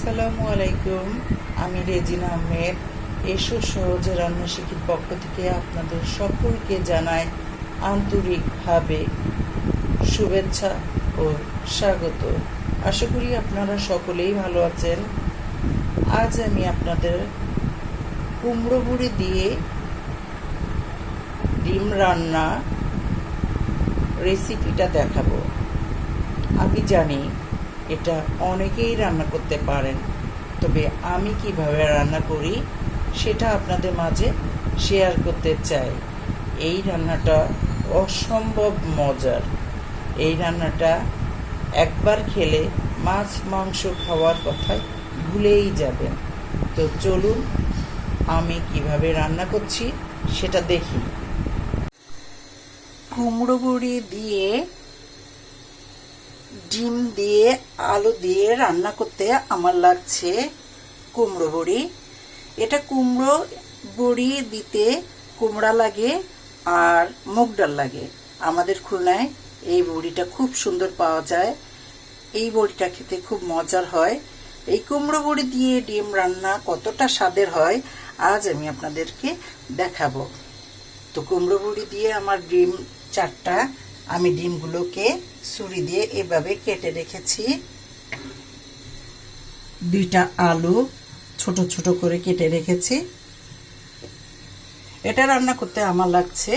আসসালামু আলাইকুম। আমি রেজিনা আহমেদ। এসো সহজে রান্না শিখির পক্ষ থেকে আপনাদের সকলকে জানাই আন্তরিকভাবে শুভেচ্ছা ও স্বাগত। আশা করি আপনারা সকলেই ভালো আছেন। আজ আমি আপনাদের কুমড়ো বুড়ি দিয়ে ডিম রান্না রেসিপিটা দেখাবো। আমি জানি এটা অনেকেই রান্না করতে পারেন। তবে আমি কীভাবে রান্না করি, সেটা আপনাদের মাঝে শেয়ার করতে চাই। এই রান্নাটা অসম্ভব মজার। এই রান্নাটা একবার খেলে মাছ মাংস খাওয়ার কথাই ভুলেই যাবেন। তো চলুন, আমি কীভাবে রান্না করছি সেটা দেখি। কুমড়ো গুঁড়ি দিয়ে ডিম দিয়ে, আলু দিয়ে রান্না করতে আমার লাগছে কুমড়ো বড়ি। এটা কুমড়ো বড়ি দিতে কুমড়া লাগে আর মুগ ডাল লাগে। আমাদের খুলনায় এই বড়িটা খুব সুন্দর পাওয়া যায়। এই বড়িটা খেতে খুব মজার হয়। এই কুমড়ো বড়ি দিয়ে ডিম রান্না কতটা স্বাদের হয়, আজ আমি আপনাদেরকে দেখাবো। তো কুমড়ো বড়ি দিয়ে আমার ডিম চারটা আমি ডিমগুলোকে ছুরি দিয়ে এভাবে কেটে রেখেছি। দুইটা আলু ছোট ছোট করে কেটে রেখেছি। এটা রান্না করতে আমার লাগছে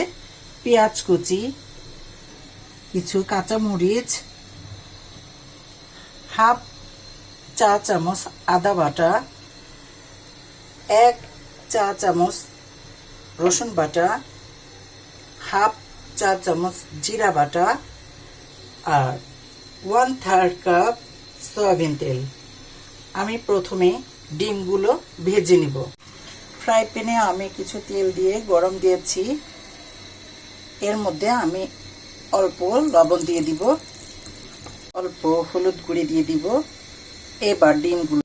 পেঁয়াজ কুচি, কিছু কাঁচা মরিচ হাফ চা চামচ আদা বাটা, এক চা চামচ রসুন বাটা, হাফ চা চামচ জিরা বাটা আর ওয়ান থার্ড কাপ সয়াবিন তেল। আমি প্রথমে ডিমগুলো ভেজে নিব। ফ্রাই প্যানে আমি কিছু তেল দিয়ে গরম দিয়েছি। এর মধ্যে আমি অল্প লবণ দিয়ে দিব। অল্প হলুদ গুঁড়ি দিয়ে দিব। এবার ডিমগুলো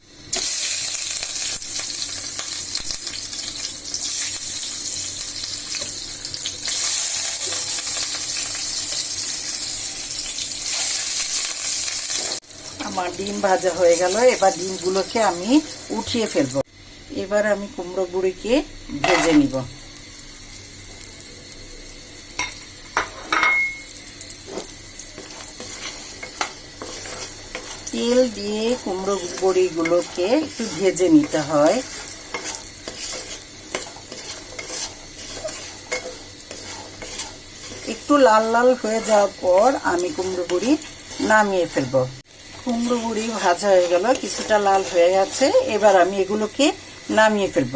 আমার ডিম ভাজা হয়ে গেল, এবার ডিমগুলোকে আমি উঠিয়ে ফেলব। এবার আমি কুমড়ো বুড়িকে ভেজে নিব। তেল দিয়ে কুমড়ো বড়িগুলোকে একটু ভেজে নিতে হয়। একটু লাল লাল হয়ে যাওয়ার পর আমি কুমড়ো বড়ি নামিয়ে ফেলব। কুমড়ো বুড়ি ভাজা হয়ে গেল, কিছুটা লাল হয়ে গেছে। এবার আমি এগুলোকে নামিয়ে ফেলব।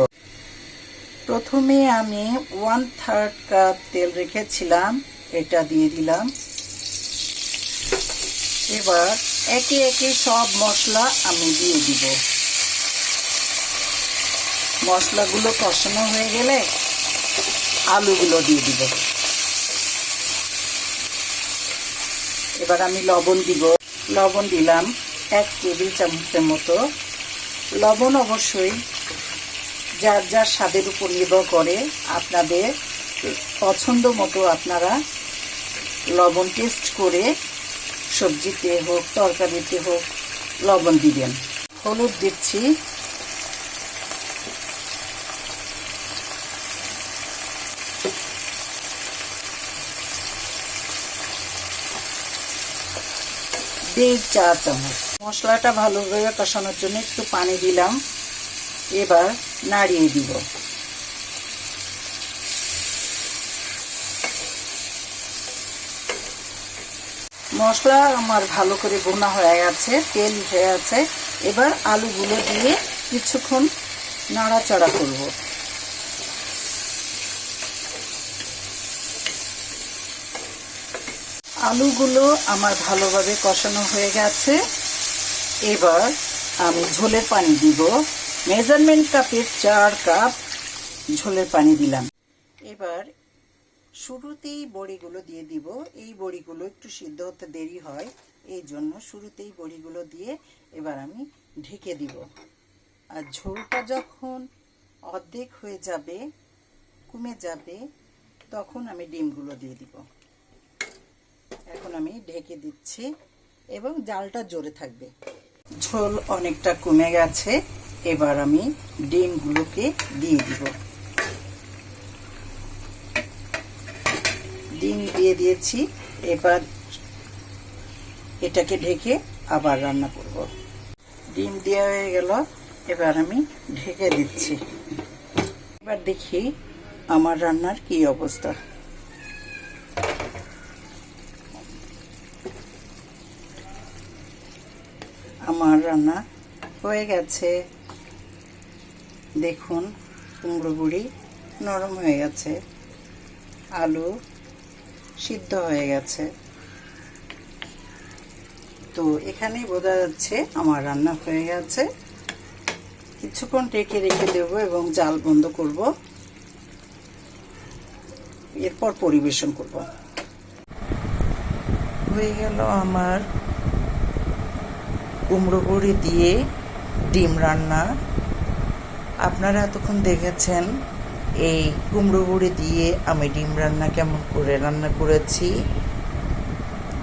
প্রথমে আমি ওয়ান থার্ড কাপ তেল রেখেছিলাম, এটা দিয়ে দিলাম। এবার একে একে সব মশলা আমি দিয়ে দিব। মশলাগুলো কষানো হয়ে গেলে আলুগুলো দিয়ে দিব। এবার আমি লবণ দিব। লবণ দিলাম এক টেবিল চামচের মতো। লবণ অবশ্যই যার যার স্বাদের উপর নির্ভর করে আপনাদের পছন্দ মতো আপনারা লবণ টেস্ট করে সবজিতে হোক, তরকারিতে হোক লবণ দিবেন। হলুদ দিচ্ছি। দেড় চা চামচ মশলাটা ভালোভাবে কষানোর জন্য একটু পানি দিলাম। এবার নাড়িয়ে দিব। মশলা আমার ভালো করে বোনা হয়ে গেছে, তেল হয়ে আছে। এবার আলুগুলো দিয়ে কিছুক্ষণ নাড়াচাড়া করব। আলুগুলো আমার ভালোভাবে কষানো হয়ে গেছে। এবার আমি ঝোলের পানি দিব। মেজারমেন্ট কাপের চার কাপ ঝোলের পানি দিলাম। এবার শুরুতেই বড়িগুলো দিয়ে দিব। এই বড়িগুলো একটু সিদ্ধ হতে দেরি হয়, এই জন্য শুরুতেই বড়িগুলো দিয়ে এবার আমি ঢেকে দিব। আর ঝোলটা যখন অর্ধেক হয়ে যাবে, কমে যাবে, তখন আমি ডিমগুলো দিয়ে দিব। আমি ঢেকে দিচ্ছি এবং জালটা জোরে থাকবে। ঝোল অনেকটা কমে গেছে, এবার আমি ডিমগুলোকে দিয়ে দিব। ডিম দিয়ে দিয়েছি, এবার এটাকে ঢেকে আবার রান্না করব। ডিম দেওয়া হয়ে গেল, এবার আমি ঢেকে দিচ্ছি। এবার দেখি আমার রান্নার কি অবস্থা। আমার রান্না হয়ে গেছে। দেখুন, কুমড়ো বুড়ি নরম হয়ে গেছে। আলু সিদ্ধ হয়ে গেছে। তো এখানেই বোঝা যাচ্ছে আমার রান্না হয়ে গেছে। কিছুক্ষণ রেখে রেখে দেবো এবং জাল বন্ধ করব। এরপর পরিবেশন করব। হয়ে গেল আমার কুমড়ো বড়ি দিয়ে ডিম রান্না। আপনারা এতক্ষণ দেখেছেন এই কুমড়ো বড়ি দিয়ে আমি ডিম রান্না কেমন করে রান্না করেছি।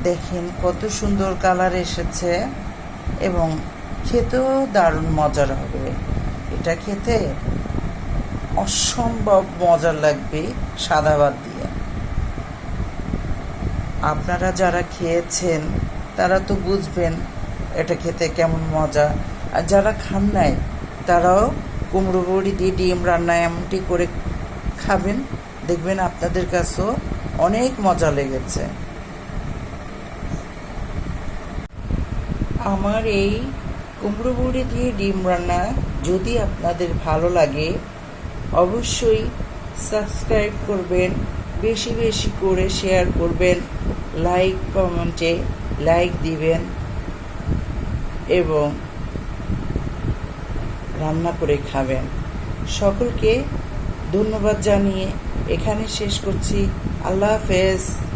দেখেন কত সুন্দর কালার এসেছে এবং খেতেও দারুণ মজার হবে। এটা খেতে অসম্ভব মজার লাগবে সাদা ভাত দিয়ে। আপনারা যারা খেয়েছেন তারা তো বুঝবেন এটা খেতে কেমন মজা। আর যারা খান নাই, তারাও কুমড়ো বড়ি দিয়ে ডিম রান্না এমনটি করে খাবেন, দেখবেন আপনাদের কাছেও অনেক মজা লেগেছে। আমার এই কুমড়ো বড়ি দিয়ে ডিম রান্না যদি আপনাদের ভালো লাগে, অবশ্যই সাবস্ক্রাইব করবেন, বেশি বেশি করে শেয়ার করবেন, লাইক কমেন্টে লাইক দিবেন। এবং রান্না করে খাবেন। সকলকে ধন্যবাদ জানিয়ে এখানে শেষ করছি। আল্লাহ হাফেজ।